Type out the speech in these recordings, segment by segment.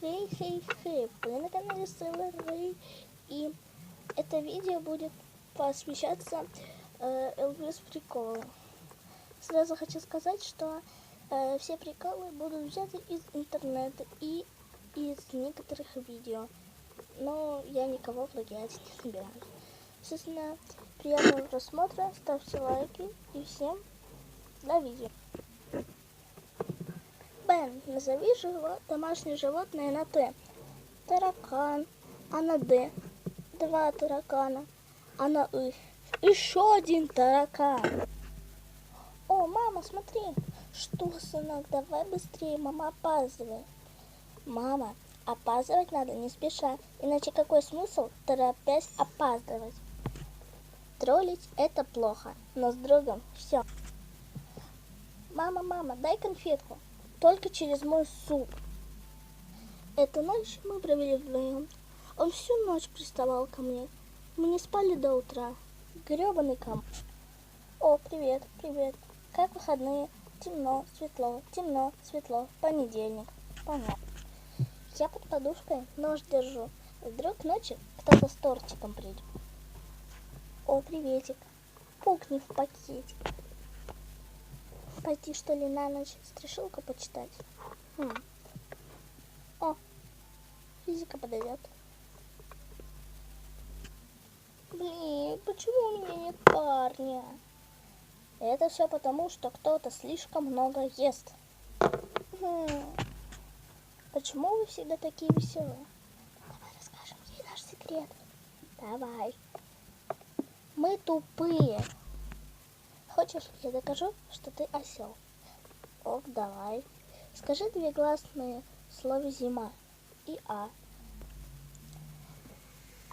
Хей-хей-хей, вы на канале Сэлла Рэй, и это видео будет посвящаться э, Элвис. Сразу хочу сказать, что э, все приколы будут взяты из интернета и из некоторых видео, но я никого плагиатить не собираюсь. Собственно, приятного просмотра, ставьте лайки и всем до видео. Бен, назови живо... домашнее животное на Т. Таракан. А на Д? Два таракана. А на И? Еще один таракан. О, мама, смотри. Что, сынок, давай быстрее, мама опаздывает. Мама, опаздывать надо не спеша, иначе какой смысл торопясь опаздывать? Троллить это плохо, но с другом все. Мама, мама, дай конфетку только через мой суп. Эту ночь мы провели вдвоем. Он всю ночь приставал ко мне. Мы не спали до утра. Гребаный ком. О, привет, привет. Как выходные? Темно, светло, темно, светло. Понедельник. Понятно. Я под подушкой нож держу. Вдруг ночью кто-то с тортиком придет. О, приветик. Пукни в пакетик. Пойти что ли на ночь страшилку почитать? Хм. О, физика подойдет. Блин, почему у меня нет парня? Это все потому, что кто-то слишком много ест. Хм. Почему вы всегда такие веселые? Давай расскажем ей наш секрет. Давай. Мы тупые. Хочешь, я докажу, что ты осел? Ок, давай. Скажи две гласные в слове зима и а.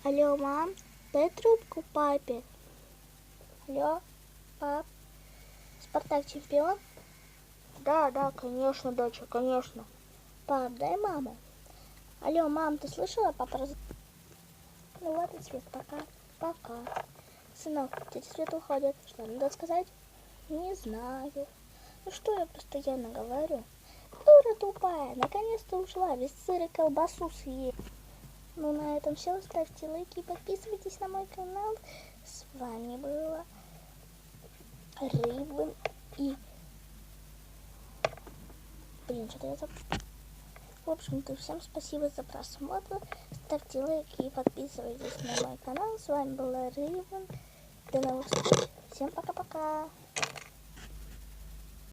Алло, мам, дай трубку папе. Алло, пап. Спартак чемпион? Да, да, конечно, доча, конечно. Пап, дай маму. Алло, мам, ты слышала, папа раз... Ну вот и цвет, пока, пока. Сынок, тетя Свет уходит. Что надо сказать? Не знаю. Ну что я постоянно говорю? Дура тупая, наконец-то ушла, без сыра колбасу съесть. Ну на этом все. Ставьте лайки, подписывайтесь на мой канал. С вами была Рыбин и... Блин, что-то я забыл. В общем-то, всем спасибо за просмотр. Ставьте лайки и подписывайтесь на мой канал. С вами была Рейвен. До новых встреч. Всем пока-пока. Thank you.